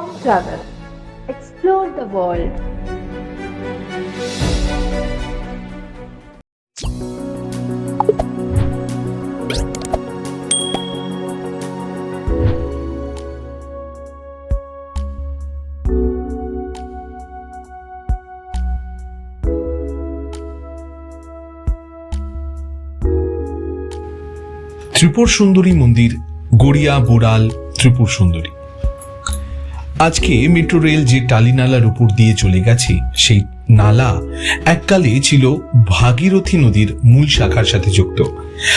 Home Travel. Explore the world. Tripura সুন্দরী মন্দির গড়িয়া বোড়াল ত্রিপুর সুন্দরী আজকে মেট্রো রেল যে টালিনালার উপর দিয়ে চলে গেছে, সেই নালা এককালে ছিল ভাগীরথী নদীর মূল শাখার সাথে যুক্ত।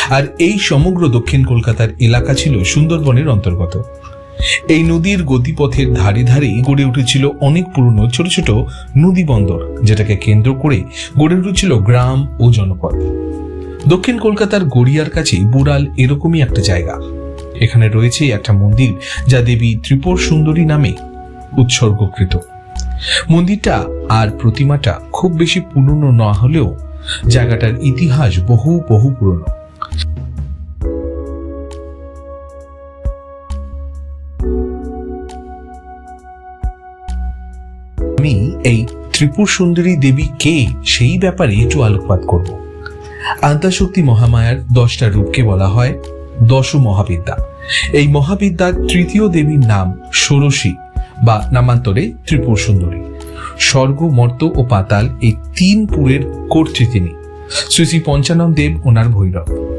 আর এই সমগ্র দক্ষিণ কলকাতার এলাকা ছিল সুন্দরবনের অন্তর্গত। এই নদীর গতিপথের ধারে ধারে গড়ে উঠেছিল অনেক পুরনো ছোট ছোট নদী বন্দর, যেটাকে কেন্দ্র করে গড়ে উঠেছিল গ্রাম ও জনপদ। দক্ষিণ কলকাতার গড়িয়ার কাছে বুড়াল এরকমই একটা জায়গা। এখানে রয়েছে একটা মন্দির, যা দেবী ত্রিপুর সুন্দরী নামে উৎসর্গকৃত। মন্দিরটা আর প্রতিমাটা খুব বেশি পুরনো না হলেও জায়গাটার ইতিহাস বহু বহু পুরনো। আমি এই ত্রিপুর সুন্দরী দেবী কে সেই ব্যাপারে একটু আলোকপাত করব। আদ্যাশক্তি মহামায়ার দশটা রূপকে বলা হয় দশ মহাবিদ্যা এই মহাবিদ্যার তৃতীয় দেবীর নাম ষোড়শী। বা নামান্তরে ত্রিপুর সুন্দরী। স্বর্গ, মর্ত ও পাতাল এই তিন পুরের কর্ত্রী তিনি। শ্রী শ্রী পঞ্চানন দেব ওনার ভৈরব।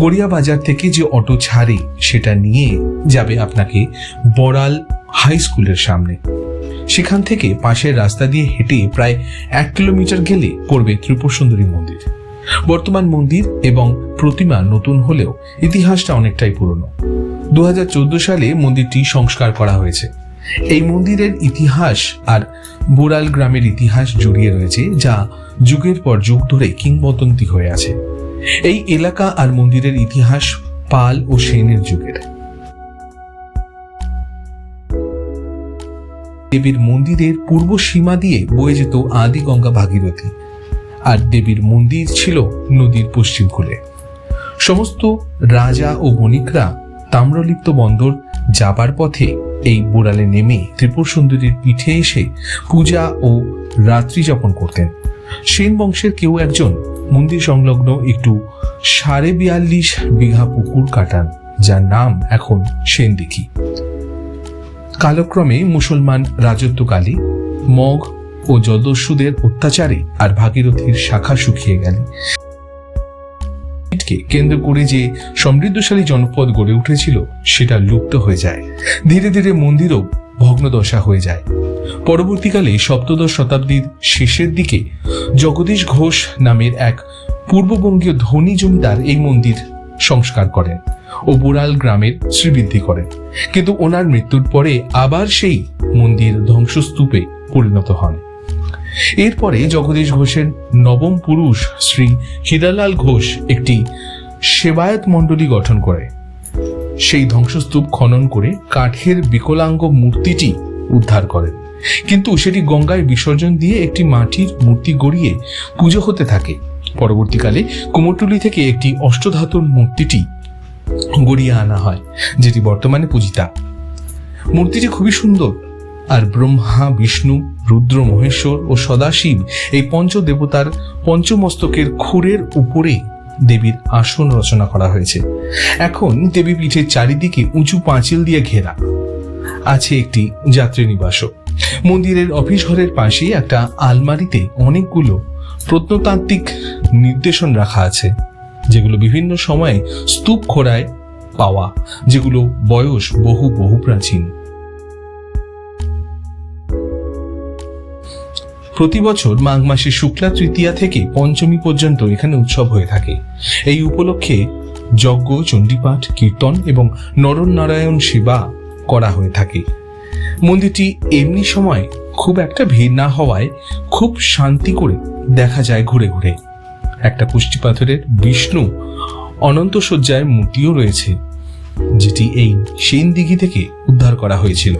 গড়িয়া বাজার থেকে যে অটো ছাড়ে, সেটা নিয়ে যাবে আপনাকে বড়াল হাই স্কুলের সামনে। সেখান থেকে পাশের রাস্তা দিয়ে হেঁটে প্রায় এক কিলোমিটার গেলে পড়বে ত্রিপুর সুন্দরী মন্দির। বর্তমান মন্দির এবং প্রতিমা নতুন হলেও ইতিহাসটা অনেকটাই পুরনো। দু হাজার চোদ্দ সালে মন্দিরটি সংস্কার করা হয়েছে। এই মন্দিরের ইতিহাস আর বোরাল গ্রামের ইতিহাস জড়িয়ে রয়েছে, যা যুগের পর যুগ ধরে কিংবদন্তি হয়ে আছে। এই এলাকা আর মন্দিরের ইতিহাস পাল ও সেনের যুগের। দেবীর মন্দিরের পূর্ব সীমা দিয়ে বয়ে যেত আদি গঙ্গা ভাগীরথী। আর দেবীর মন্দির ছিল নদীর পশ্চিম কূলে সমস্ত রাজা ও বণিকরা তাম্রলিপ্ত বন্দর যাবার পথে এই বোড়ালে নেমে ত্রিপুর সুন্দরীর পিঠে এসে পূজা ও রাত্রি যাপন করতেন। সেন বংশের কেউ একজন মন্দির সংলগ্ন একটু সাড়ে বিয়াল্লিশ বিঘা পুকুর কাটান, যার নাম এখন সেনদিঘি। কালক্রমে মুসলমান রাজত্বকালে মগ ও জলদস্যুদের অত্যাচারে আর ভাগীরথীর শাখা শুকিয়ে গেল কে কেন্দ্র করে যে সমৃদ্ধশালী জনপদ গড়ে উঠেছিল, সেটা লুপ্ত হয়ে যায়। ধীরে ধীরে মন্দিরও ভগ্নদশা হয়ে যায়। পরবর্তীকালে সপ্তদশ শতাব্দীর শেষের দিকে জগদীশ ঘোষ নামের এক পূর্ববঙ্গীয় ধনী জমিদার এই মন্দির সংস্কার করেন ও বুড়াল গ্রামের শ্রীবৃদ্ধি করেন। কিন্তু ওনার মৃত্যুর পরে আবার সেই মন্দির ধ্বংসস্তূপে পরিণত হন। এরপরে জগদীশ ঘোষের নবম পুরুষ শ্রী হীরালাল ঘোষ একটি সেবায়ত মণ্ডলী গঠন করে। সেই ধ্বংসস্তূপ খনন করে কাঠের বিকলাঙ্গ মূর্তিটি উদ্ধার করেন কিন্তু সেটি গঙ্গায় বিসর্জন দিয়ে একটি মাটির মূর্তি গড়িয়ে পুজো হতে থাকে। পরবর্তীকালে কুমোরটুলি থেকে একটি অষ্টধাতুর মূর্তিটি গড়িয়ে আনা হয়, যেটি বর্তমানে পূজিতা। মূর্তিটি খুবই সুন্দর আর ব্রহ্মা, বিষ্ণু রুদ্র মহেশ্বর ও সদাশিব এই পঞ্চ দেবতার পঞ্চমস্তকের খুরের উপরে দেবীর আসন রচনা করা হয়েছে। এখন দেবী পীঠের চারিদিকে উঁচু পাঁচিল দিয়ে ঘেরা। আছে একটি যাত্রী নিবাসও মন্দিরের অফিস ঘরের পাশেই একটা আলমারিতে অনেকগুলো প্রত্নতাত্ত্বিক নির্দেশন রাখা আছে, যেগুলো বিভিন্ন সময়ে স্তূপ খোড়ায় পাওয়া, যেগুলো বয়স বহু বহু প্রাচীন। প্রতি বছর মাঘ মাসের শুক্লা তৃতীয়া থেকে পঞ্চমী পর্যন্ত এখানে উৎসব হয়ে থাকে। এই উপলক্ষে যজ্ঞ, চণ্ডীপাঠ, কীর্তন এবং নরনারায়ণ সেবা করা হয়ে থাকে। মন্দিরটি এমনি সময় খুব একটা ভিড় না হওয়ায় খুব শান্তি করে দেখা যায় ঘুরে ঘুরে। একটা পুষ্টি পাথরের বিষ্ণু অনন্ত শয্যায় মূর্তিও রয়েছে, যেটি এই সেন দিঘি থেকে উদ্ধার করা হয়েছিল।